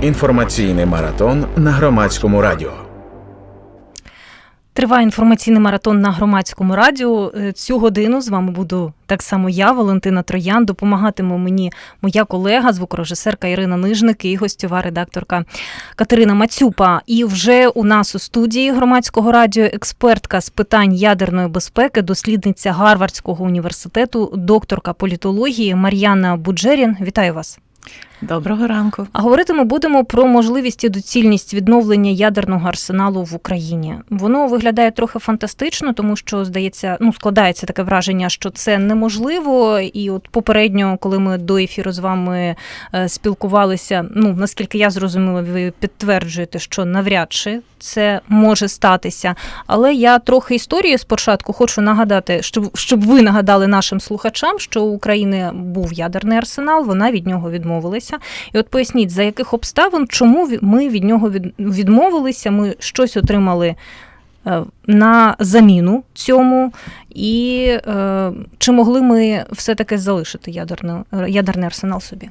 Інформаційний маратон на громадському радіо. Триває інформаційний маратон на громадському радіо. Е, Цю годину з вами буду так само я, Валентина Троян. Допомагатиме мені моя колега, звукорежисерка Ірина Нижник і гостьова редакторка Катерина Мацюпа. І вже у нас у студії громадського радіо експертка з питань ядерної безпеки, дослідниця Гарвардського університету, докторка політології Мар'яна Буджерін. Вітаю вас. Доброго ранку. А говорити ми будемо про можливість і доцільність відновлення ядерного арсеналу в Україні. Воно виглядає трохи фантастично, тому що здається, ну складається таке враження, що це неможливо. І от попередньо, коли ми до ефіру з вами е, спілкувалися, ну наскільки я зрозуміла, ви підтверджуєте, що навряд чи це може статися. Але я трохи історії спочатку хочу нагадати, щоб щоб ви нагадали нашим слухачам, що у України був ядерний арсенал, вона від нього відмовилася. І от поясніть, за яких обставин, чому ми від нього відмовилися, ми щось отримали е, на заміну цьому, і е, чи могли ми все-таки залишити ядерний, ядерний арсенал собі?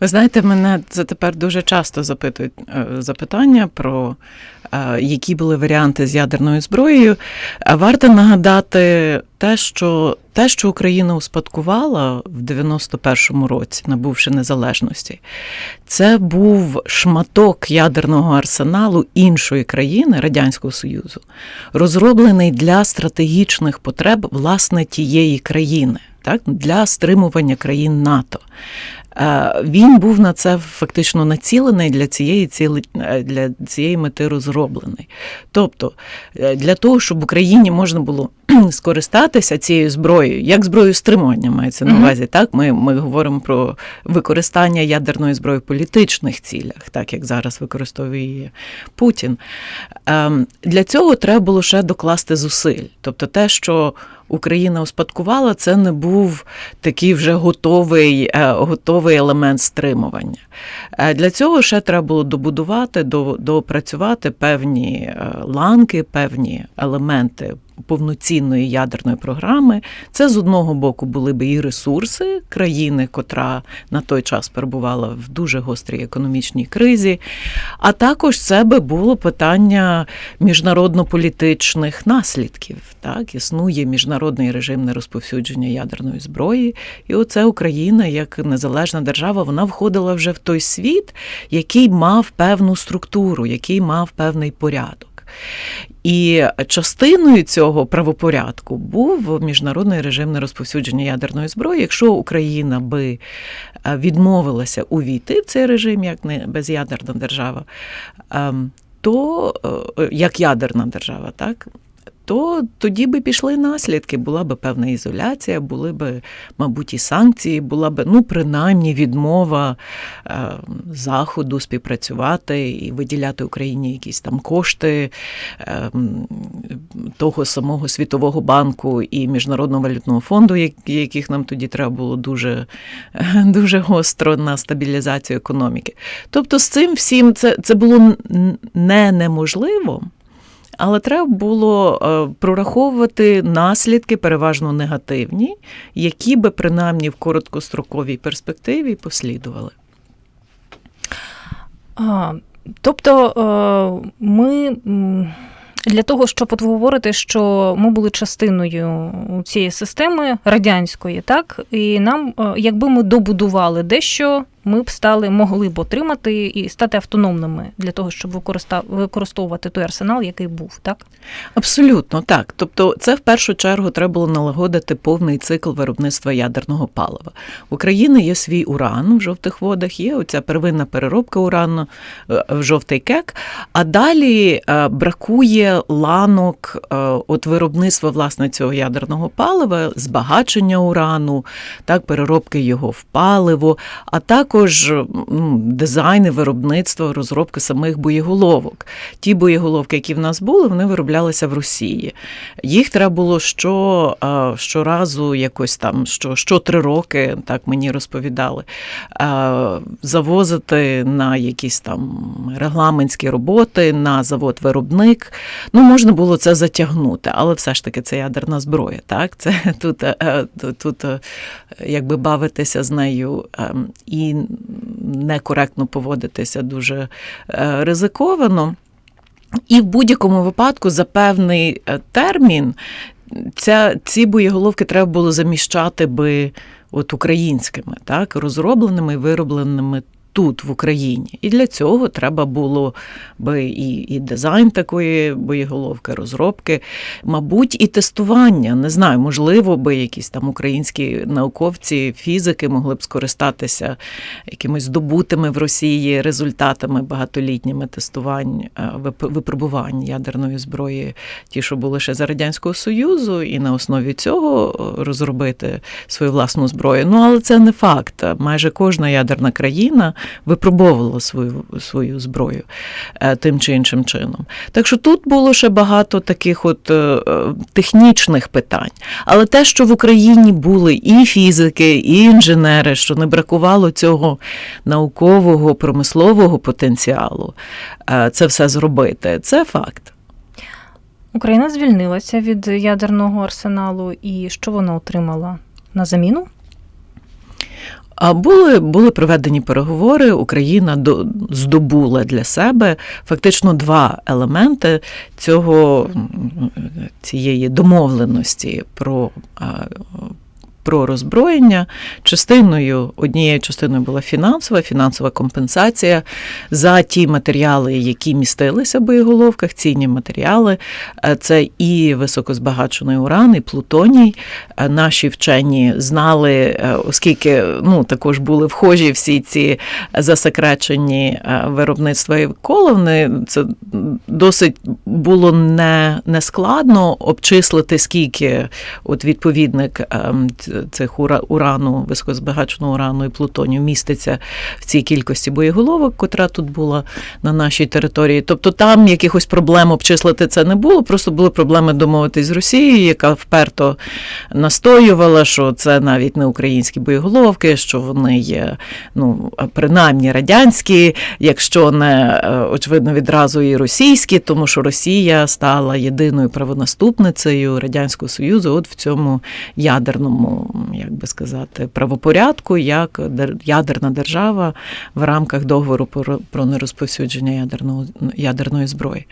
Ви знаєте, мене це тепер дуже часто запитують е, запитання про е, які були варіанти з ядерною зброєю. Варто нагадати те, що те, що Україна успадкувала в 91-му році, набувши незалежності, це був шматок ядерного арсеналу іншої країни Радянського Союзу, розроблений для стратегічних потреб власне тієї країни, так для стримування країн НАТО. Е, Він був на це фактично націлений для цієї ціли, е, для цієї мети розроблений. Тобто, е, для того, щоб Україні можна було скористатися цією зброєю, як зброєю стримування мається на увазі, так ми, ми говоримо про використання ядерної зброї в політичних цілях, так як зараз використовує її Путін. Ем, Для цього треба було ще докласти зусиль. Тобто, те, що Україна успадкувала, це не був такий вже готовий, е, готовий елемент стримування. Е, Для цього ще треба було добудувати, до- доопрацювати певні е, ланки, певні елементи повноцінної ядерної програми. Це з одного боку були би і ресурси країни, котра на той час перебувала в дуже гострій економічній кризі. А також це би було питання міжнародно-політичних наслідків. Так, існує міжнародний режим нерозповсюдження ядерної зброї, і оце Україна, як незалежна держава, вона входила вже в той світ, який мав певну структуру, який мав певний порядок. І частиною цього правопорядку був міжнародний режим нерозповсюдження ядерної зброї. Якщо Україна би е, відмовилася увійти в цей режим як не безядерна держава, ем, то е, як ядерна держава, так. То тоді би пішли наслідки, була би певна ізоляція, були би, мабуть, і санкції, була б, ну, принаймні, відмова е, Заходу співпрацювати і виділяти Україні якісь там кошти е, того самого Світового банку і Міжнародного валютного фонду, яких нам тоді треба було дуже, дуже гостро на стабілізацію економіки. Тобто з цим всім це, це було не неможливо. Але треба було е, прораховувати наслідки, переважно негативні, які би принаймні в короткостроковій перспективі послідували. А, тобто е, ми для того, щоб от ви говорите, що ми були частиною цієї системи радянської, так і нам, е, якби ми добудували дещо, ми б стали могли б отримати і стати автономними для того, щоб використовувати той арсенал, який був, так? Абсолютно так. Тобто, це в першу чергу треба було налагодити повний цикл виробництва ядерного палива. В Україні є свій уран в жовтих водах, є оця первинна переробка урану е, в жовтий кек. А далі е, бракує ланок е, от виробництва власне цього ядерного палива, збагачення урану, так, переробки його в паливо, а також м, дизайн і виробництво, розробки самих боєголовок. Ті боєголовки, які в нас були, вони вироблялися в Росії. Їх треба було що, щоразу якось там, що, що три роки, так мені розповідали, завозити на якісь там регламентські роботи, на завод-виробник. Ну, можна було це затягнути, але все ж таки це ядерна зброя. Так? Це тут, е, тут, тут е, якби бавитися з нею ем, і некоректно поводитися дуже е, ризиковано. І в будь-якому випадку за певний е, термін ця, ці боєголовки треба було заміщати би от українськими, так, розробленими і виробленими тут, в Україні. І для цього треба було би і, і дизайн такої боєголовки, розробки, мабуть, і тестування. Не знаю, можливо, би якісь там українські науковці, фізики могли б скористатися якимись здобутими в Росії результатами багатолітніми тестувань, е, випробувань ядерної зброї, ті, що були ще за Радянського Союзу, і на основі цього е, розробити свою власну зброю. Ну, але це не факт. Майже кожна ядерна країна випробовувала свою, свою зброю е, тим чи іншим чином. Так що тут було ще багато таких от е, е, технічних питань. Але те, що в Україні були і фізики, і інженери, що не бракувало цього наукового промислового потенціалу, це все зробити, це факт. Україна звільнилася від ядерного арсеналу, і що вона отримала на заміну? А були, були проведені переговори. Україна до, здобула для себе фактично два елементи цього цієї домовленості про. Про роззброєння частиною однією частиною була фінансова, фінансова компенсація за ті матеріали, які містилися в боєголовках, цінні матеріали. Е, Це і високозбагачений уран, і плутоній. Е, Наші вчені знали, е, оскільки ну також були вхожі всі ці засекречені виробництва і коловни, це досить було не, не складно обчислити, скільки от відповідник ем, цих ура- урану, високозбагаченого урану і плутонію міститься в цій кількості боєголовок, котра тут була на нашій території. Тобто там якихось проблем обчислити це не було, просто були проблеми домовитись з Росією, яка вперто настоювала, що це навіть не українські боєголовки, що вони є ну, принаймні радянські, якщо не е, очевидно відразу і російські, тому що Росія стала єдиною правонаступницею Радянського Союзу от в цьому ядерному, як би сказати, правопорядку, як ядерна держава в рамках договору про, нерозповсюдження ядерного, ядерної зброї.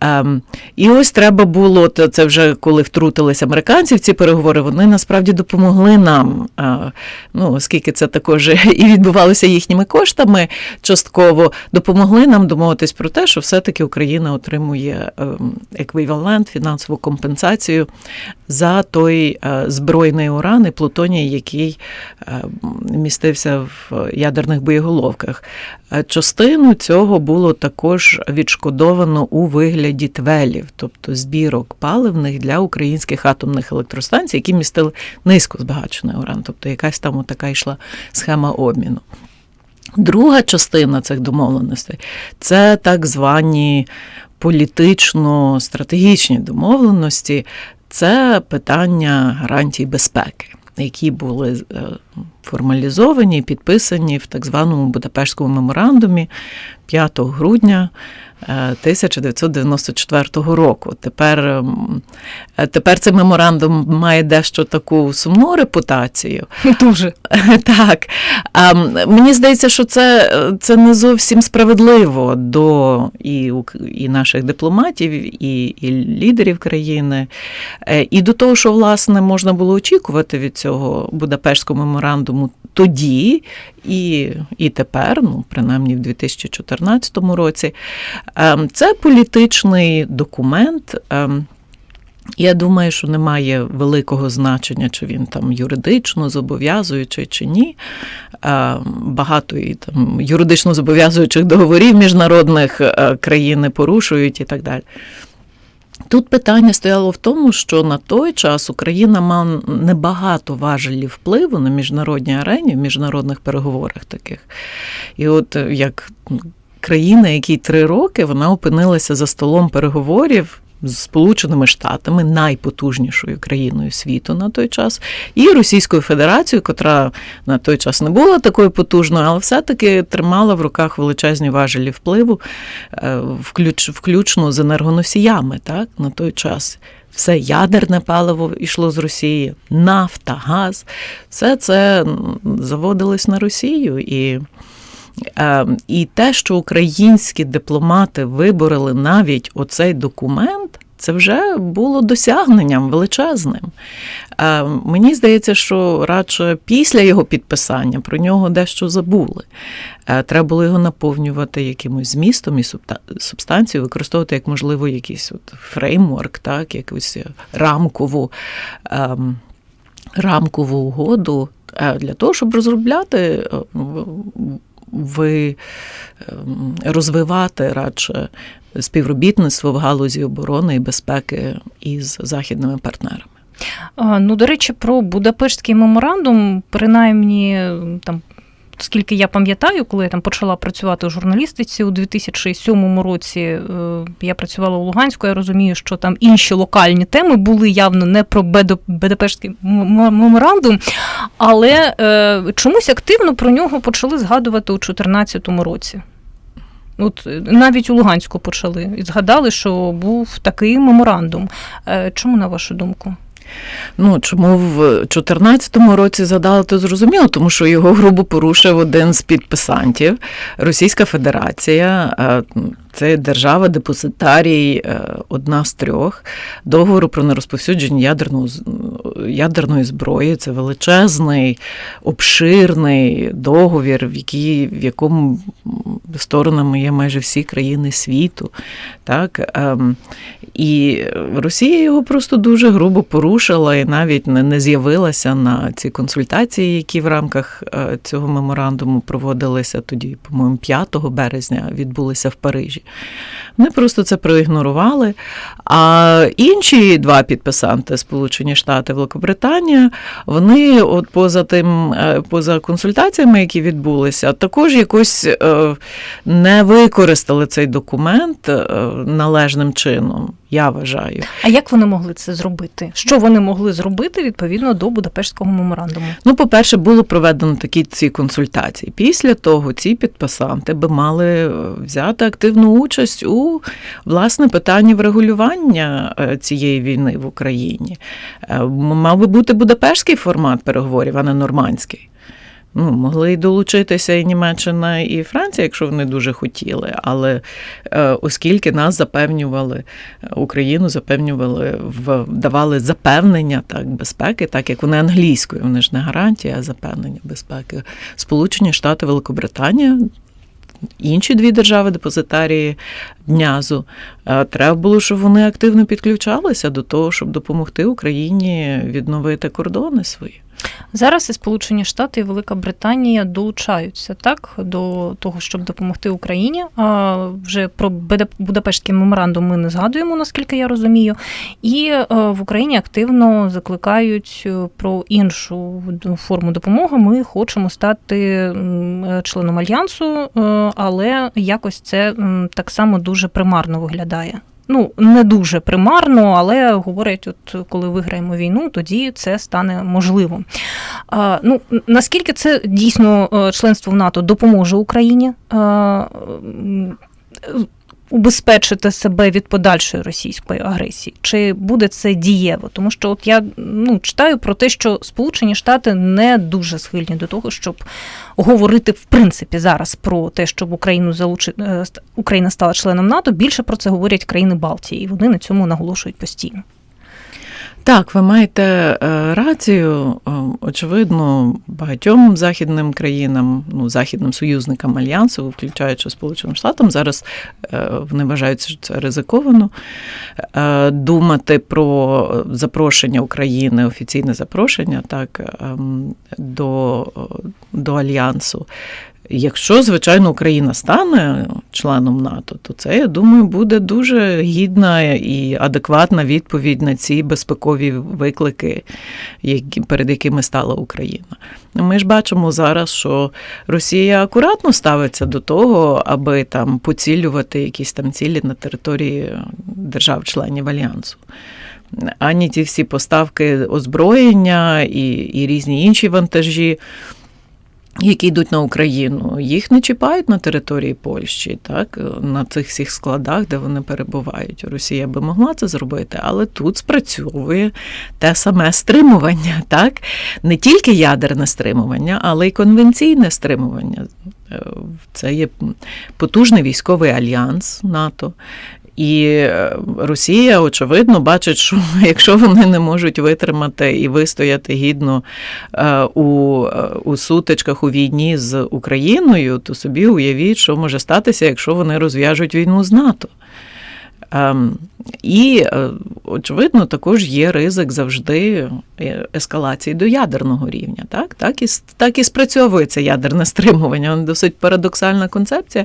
Ем, і ось треба було, це вже коли втрутились американці в ці переговори, вони насправді допомогли нам, е, ну, оскільки це також і відбувалося їхніми коштами, частково допомогли нам домовитись про те, що все-таки Україна отримує ем, еквівалент, фінансову компенсацію за той е, збройний уран і плутоній, який е, містився в ядерних боєголовках. Е, Частину цього було також відшкодовано у вигляді твелів, тобто збірок паливних для українських атомних електростанцій, які містили низько збагачений уран, тобто якась там така йшла схема обміну. Друга частина цих домовленостей це так звані політично-стратегічні домовленості, це питання гарантій безпеки, які були формалізовані формалізовані, підписані в так званому Будапештському меморандумі 5 грудня. е, 1994 року. Тепер, ем, е, тепер цей меморандум має дещо таку сумну репутацію. Дуже. Так. А, мені здається, що це, це не зовсім справедливо до і, і наших дипломатів, і, і лідерів країни, е, і до того, що власне можна було очікувати від цього Будапештського меморандуму тоді і, і тепер, ну принаймні в 2014 році. Ем, Це політичний документ. ем, я думаю, що немає великого значення, чи він там юридично зобов'язуючий чи ні. Е, Багато і там юридично зобов'язуючих договорів міжнародних е, країни порушують і так далі. Тут питання стояло в тому, що на той час Україна мала небагато важелів впливу на міжнародній арені, в міжнародних переговорах таких. І от е, як країна, якій три роки вона опинилася за столом переговорів з Сполученими Штатами, найпотужнішою країною світу на той час, і Російською Федерацією, котра на той час не була такою потужною, але все-таки тримала в руках величезні важелі впливу, е, включ, включно з енергоносіями. Так, на той час все ядерне паливо йшло з Росії, нафта, газ, все це заводилось на Росію. І, і те, що українські дипломати вибороли навіть оцей документ. Це вже було досягненням величезним. Е, Мені здається, що радше після його підписання про нього дещо забули. Е, Треба було його наповнювати якимось змістом і субстанцією, використовувати як можливо якийсь от фреймворк, так, якусь рамкову, ем, рамкову угоду е, для того, щоб розробляти, е, ви ем, розвивати радше співробітництво в галузі оборони і безпеки із західними партнерами. Ну, до речі, про Будапештський меморандум, принаймні там. Скільки я пам'ятаю, коли я там почала працювати у журналістиці у 2007 році, е, я працювала у Луганську, я розумію, що там інші локальні теми були явно не про м- меморандум, але е, чомусь активно про нього почали згадувати у 2014 році. От е, навіть у Луганську почали і згадали, що був такий меморандум. Чому, на вашу думку? Ну чому в 2014 році задали, то зрозуміло, тому що його грубо порушив один з підписантів Російська Федерація. е, Це держава депозитарій, е, одна з трьох договору про нерозповсюдження ядерного ядерної зброї. Це величезний, обширний договір, в, який, в якому сторонами є майже всі країни світу. Так? ем, І Росія його просто дуже грубо порушила і навіть не, з'явилася на ці консультації, які в рамках е, цього меморандуму проводилися тоді, по-моєму, 5 березня відбулися в Парижі. Вони просто це проігнорували. А інші два підписанти Сполучені Штати Великобританія, вони, от поза тим, е, поза консультаціями, які відбулися, також якось е, не використали цей документ е, належним чином. Я вважаю. А як вони могли це зробити? Що вони могли зробити відповідно до Будапештського меморандуму? Ну, по-перше, було проведено такі ці консультації. Після того ці підписанти би мали е, взяти активну участь у власне питанні врегулювання е, цієї війни в Україні. Мав би бути Будапештський формат переговорів, а не нормандський. Ну, могли й долучитися і Німеччина, і Франція, якщо вони дуже хотіли. Але е, оскільки нас запевнювали, е, Україну запевнювали, давали запевнення так, безпеки, так як вони англійською, вони ж не гарантія, а запевнення безпеки. Сполучені Штати, Великобританія. Інші дві держави депозитарії днязу е, треба було, щоб вони активно підключалися до того, щоб допомогти Україні відновити кордони свої. Зараз і Сполучені Штати і Велика Британія долучаються так до того, щоб допомогти Україні. А вже про Будапештський меморандум ми не згадуємо, наскільки я розумію. І е, в Україні активно закликають е, про іншу форму допомоги. Ми хочемо стати е, членом альянсу, але якось це так само дуже примарно виглядає. Ну, не дуже примарно, але говорять, от коли виграємо війну, тоді це стане можливим. А, ну, наскільки це дійсно е, членство в НАТО допоможе Україні м, убезпечити себе від подальшої російської агресії? Чи буде це дієво? Тому що от я ну, читаю про те, що Сполучені Штати не дуже схильні до того, щоб говорити в принципі зараз про те, щоб Україну залучи... е, Україна стала членом НАТО. Більше про це говорять країни Балтії, і вони на цьому наголошують постійно. Так, ви маєте е, рацію. Е, Очевидно, багатьом західним країнам, ну західним союзникам альянсу, включаючи Сполученим Штатам, зараз е, вони вважають, що це ризиковано думати про запрошення України, офіційне запрошення, так ем, до, до альянсу. Якщо, звичайно, Україна стане членом НАТО, то це, я думаю, буде дуже гідна і адекватна відповідь на ці безпекові виклики, перед якими стала Україна. Ми ж бачимо зараз, що Росія акуратно ставиться до того, аби там поцілювати якісь там цілі на території держав-членів Альянсу. Ані ті всі поставки озброєння і, і різні інші вантажі які йдуть на Україну, їх не чіпають на території Польщі, так на цих всіх складах, де вони перебувають. Росія би могла це зробити, але тут спрацьовує те саме стримування, так не тільки ядерне стримування, але й конвенційне стримування. Е, Це є потужний військовий альянс НАТО. І е, Росія, очевидно, бачить, що якщо вони не можуть витримати і вистояти гідно е, у, е, у сутичках у війні з Україною, то собі уявіть, що може статися, якщо вони розв'яжуть війну з НАТО. Ем, І, очевидно, також є ризик завжди ескалації до ядерного рівня. Так, так, і, так і спрацьовується ядерне стримування. Воно досить парадоксальна концепція,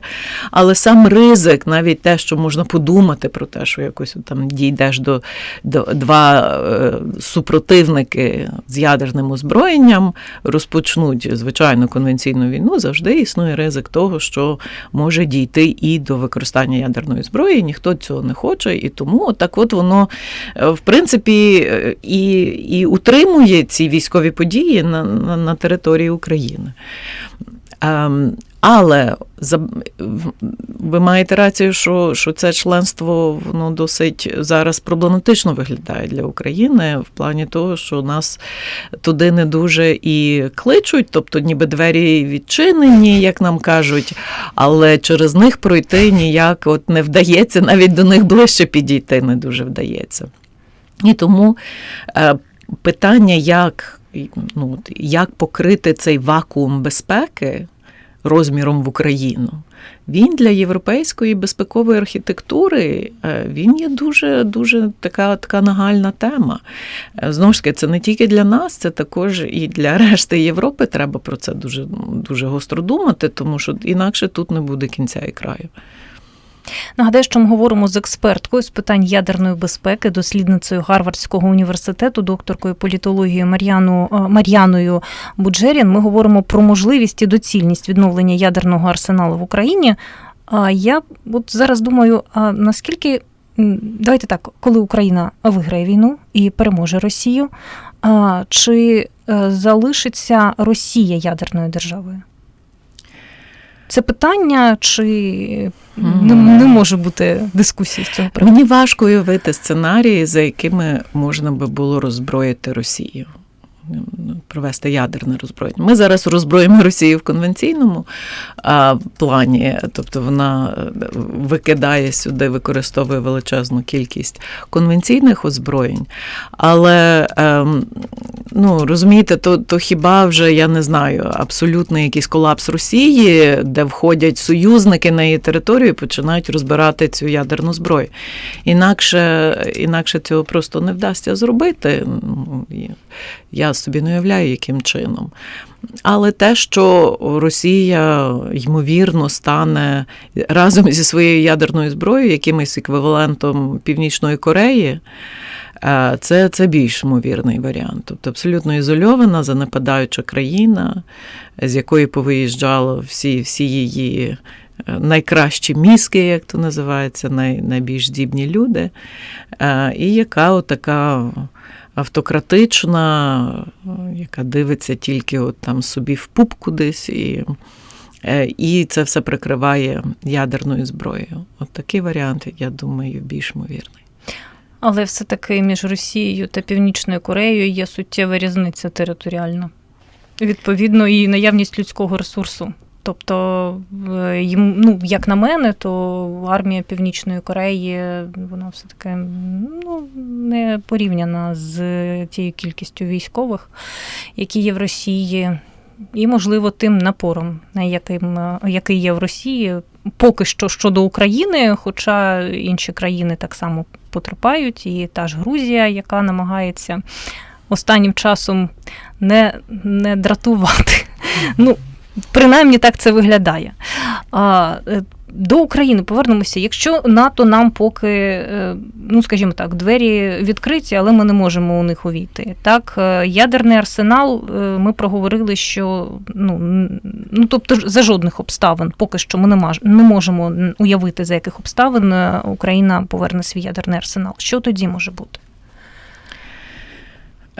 але сам ризик, навіть те, що можна подумати про те, що якось там дійдеш до, до два е, супротивники з ядерним озброєнням, розпочнуть звичайну конвенційну війну, завжди існує ризик того, що може дійти і до використання ядерної зброї. Ніхто цього не хоче, і тому так от воно е, в принципі е, і, і утримує ці військові події на, на, на території України. Ем, але ви маєте рацію, що, що це членство воно досить зараз проблематично виглядає для України в плані того, що нас туди не дуже і кличуть, тобто ніби двері відчинені, як нам кажуть, але через них пройти ніяк от не вдається, навіть до них ближче підійти не дуже вдається. І тому е, питання, як, ну, як покрити цей вакуум безпеки розміром в Україну, він для європейської безпекової архітектури е, він є дуже дуже така, така нагальна тема. Е, Знову ж таки, це не тільки для нас, це також і для решти Європи треба про це дуже, дуже гостро думати, тому що інакше тут не буде кінця і краю. Нагадаю, що ми говоримо з експерткою з питань ядерної безпеки, дослідницею Гарвардського університету, докторкою політології Мар'яну е, Мар'яною Буджерін. Ми говоримо про можливість і доцільність відновлення ядерного арсеналу в Україні. А я от зараз думаю, а наскільки давайте так, коли Україна виграє війну і переможе Росію, чи е, залишиться Росія ядерною державою? Це питання, чи не, не може бути дискусії з цього приводу? Мені важко уявити сценарії, за якими можна би було роззброїти Росію. Провести ядерне роззброєння. Ми зараз роззброїмо Росію в конвенційному а, плані, тобто вона е, викидає сюди, використовує величезну кількість конвенційних озброєнь. Але ем, ну, розумієте, то, то хіба вже я не знаю, абсолютний якийсь колапс Росії, де входять союзники на її територію і починають розбирати цю ядерну зброю. Інакше, інакше цього просто не вдасться зробити. Ну, і Собі не уявляю, яким чином. Але те, що Росія ймовірно стане разом зі своєю ядерною зброєю, якимось еквівалентом Північної Кореї, е, це, це більш ймовірний варіант. Тобто абсолютно ізольована, занепадаюча країна, з якої повиїжджало всі, всі її е, найкращі мізки, як то називається, най, найбільш здібні люди, е, і яка отака автократична, яка дивиться тільки от там собі в пуп кудись, і, е, і це все прикриває ядерною зброєю. От такий варіант, я думаю, більш ймовірний. Але все-таки між Росією та Північною Кореєю є суттєва різниця територіальна. Відповідно, і наявність людського ресурсу. Тобто, е, їм, ну, як на мене, то армія Північної Кореї вона все-таки ну, не порівняна з тією кількістю військових, які є в Росії, і, можливо, тим напором, на яким, е, який є в Росії, поки що щодо України, хоча інші країни так само потерпають, і та ж Грузія, яка намагається останнім часом не, не дратувати. Ну, Принаймні так це виглядає. Е, до України повернемося. Якщо НАТО нам поки, е, ну скажімо так, двері відкриті, але ми не можемо у них увійти. Так, е, ядерний арсенал, ми проговорили, що ну, ну тобто за жодних обставин, поки що ми не, маж, не можемо уявити, за яких обставин Україна поверне свій ядерний арсенал. Що тоді може бути?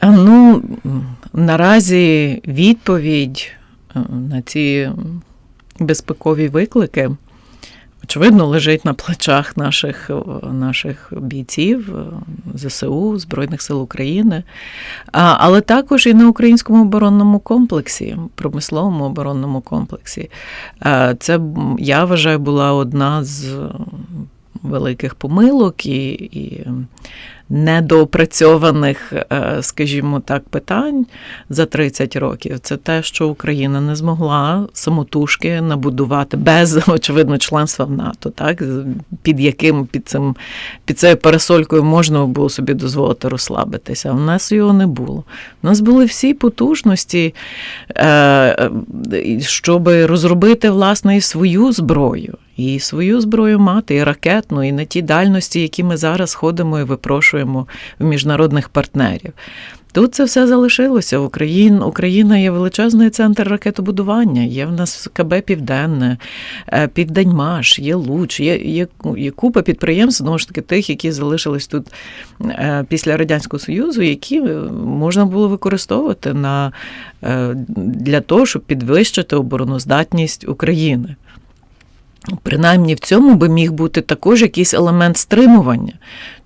Ну, наразі відповідь на ці безпекові виклики, очевидно, лежить на плечах наших, наших бійців ЗСУ, Збройних сил України, але також і на українському оборонному комплексі, промисловому оборонному комплексі. Це, я вважаю, була одна з великих помилок і, і недоопрацьованих, е, скажімо так, питань за 30 років. Це те, що Україна не змогла самотужки набудувати без, очевидно, членства в НАТО, так під яким під цим під цією парасолькою можна було собі дозволити розслабитися. А в нас його не було. У нас були всі потужності, е, е, щоб розробити власне і свою зброю. І свою зброю мати, і ракетну, і на ті дальності, які ми зараз ходимо і випрошуємо в міжнародних партнерів. Тут це все залишилося. Україна, Україна є величезний центр ракетобудування. Є в нас КБ Південне, е, Південьмаш, є Луч, є, є, є купа підприємств, знову ж таки, тих, які залишились тут е, після Радянського Союзу, які е, можна було використовувати на, для того, щоб підвищити обороноздатність України. Принаймні в цьому би міг бути також якийсь елемент стримування.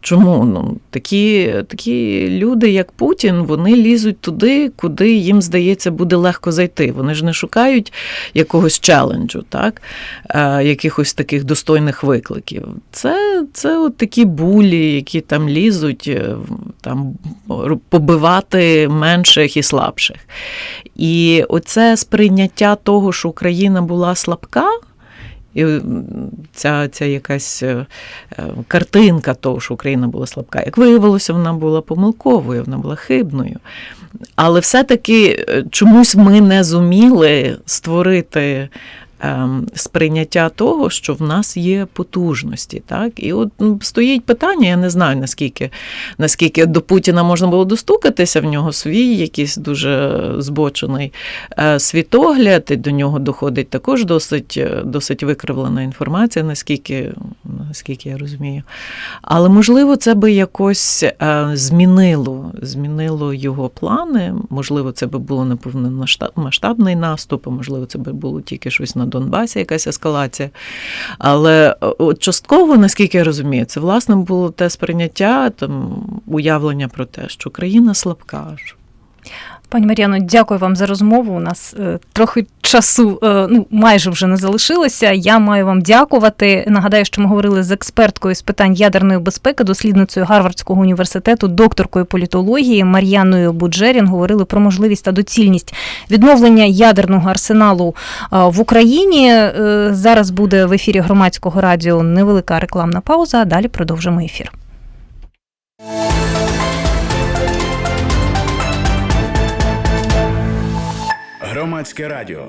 Чому? Ну, такі, такі люди, як Путін, вони лізуть туди, куди їм здається буде легко зайти. Вони ж не шукають якогось челенджу, так? е, якихось таких достойних викликів. Це, це от такі булі, які там лізуть, е, там, побивати менших і слабших. І оце сприйняття того, що Україна була слабка. І ця, ця якась е, е, картинка того, що Україна була слабка, як виявилося, вона була помилковою, вона була хибною. Але все-таки е, чомусь ми не зуміли створити сприйняття того, що в нас є потужності. Так? І от стоїть питання, я не знаю, наскільки, наскільки до Путіна можна було достукатися, в нього свій якийсь дуже збочений е, світогляд, і до нього доходить також досить, е, досить викривлена інформація, наскільки, наскільки я розумію. Але можливо, це би якось е, змінило, змінило його плани. Можливо, це би було не повномасштабний наступ, а можливо, це би було тільки щось на Донбасі, якась ескалація. Але е, от частково, наскільки я розумію, це власне було те сприйняття, там уявлення про те, що країна слабка. Пані Мар'яно, дякую вам за розмову. У нас е, трохи часу е, ну майже вже не залишилося. Я маю вам дякувати. Нагадаю, що ми говорили з експерткою з питань ядерної безпеки, дослідницею Гарвардського університету, докторкою політології Мар'яною Буджерін. Говорили про можливість та доцільність відновлення ядерного арсеналу е, в Україні. Е, Зараз буде в ефірі громадського радіо невелика рекламна пауза. а Далі продовжимо ефір. Громадське радіо.